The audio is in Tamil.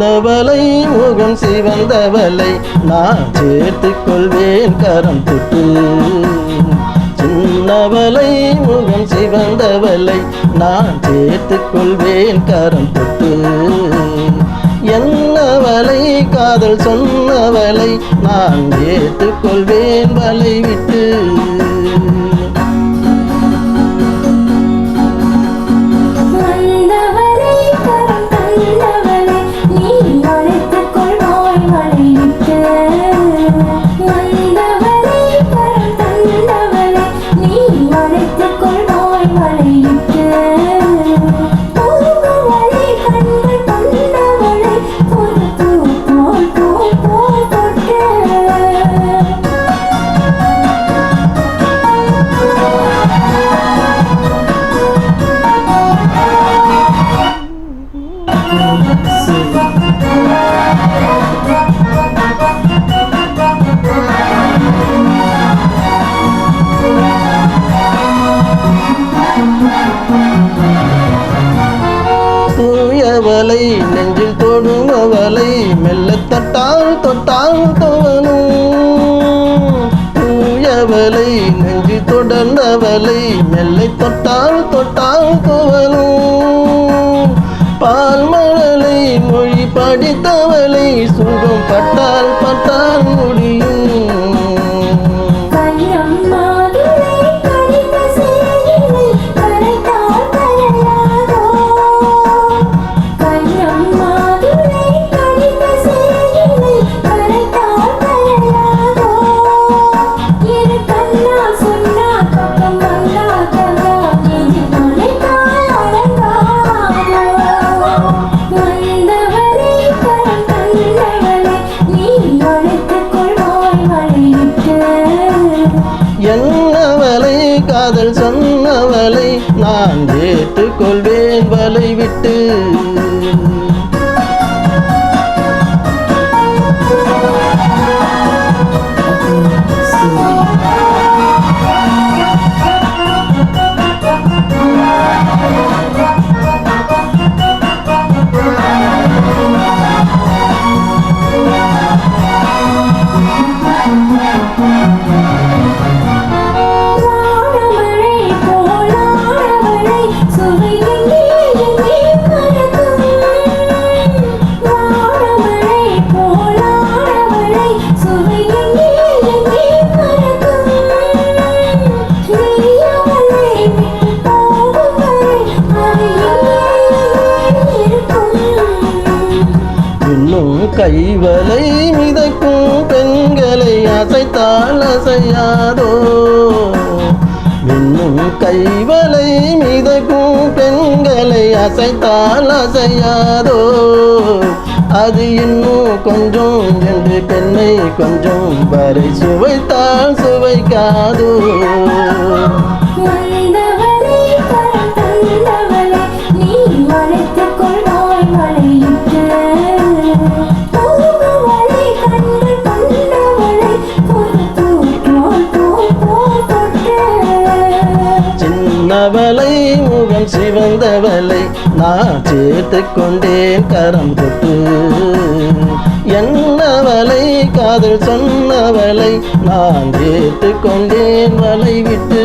வந்தவளை முகம் சிவந்தவளை நான் சேர்த்து கொள்வேன் கரம் தொட்டு சின்னவளை முகம் சிவந்தவளை நான் சேர்த்து கொள்வேன் கரம் தொட்டு என்னவளை காதல் சொன்னவளை நான் ஏற்றுக்கொள்வேன் வலை விட்டு. தூயவலை நெஞ்சில் தொடுமவலை மெல்ல தொட்டால் தொட்டால் தோணும் தூயவலை நெஞ்சில் தொடர்ந்தவலை மெல்லை தொட்டால் தொட்டால் துவனும் பால் மழலை மொழி படித்தவளை சுகம் பட்டால் பட்டால் முடியும். என்னவளை காதல் சொன்னவளை நான் ஏற்றுக்கொள்வேன் வலை விட்டு கைவலை மிதக்கும் பெண்களை அசைத்தால் அசையாதோ? இன்னும் கைவலை மிதக்கும் பெண்களை அசைத்தால் அசையாதோ? அது இன்னும் கொஞ்சம் என்று பெண்ணை கொஞ்சம் வரை சுவைத்தால் சுவைக்காதோ? நீ அழைத்துக் கொள்வாய் மலையிட்டு சின்னவளை முகம் சிவந்தவளை நான் சேர்த்து கொண்டேன் கரம் தொட்டு. என்னவளை காதல் சொன்னவளை நான் சேர்த்து கொண்டேன் வலை விட்டு.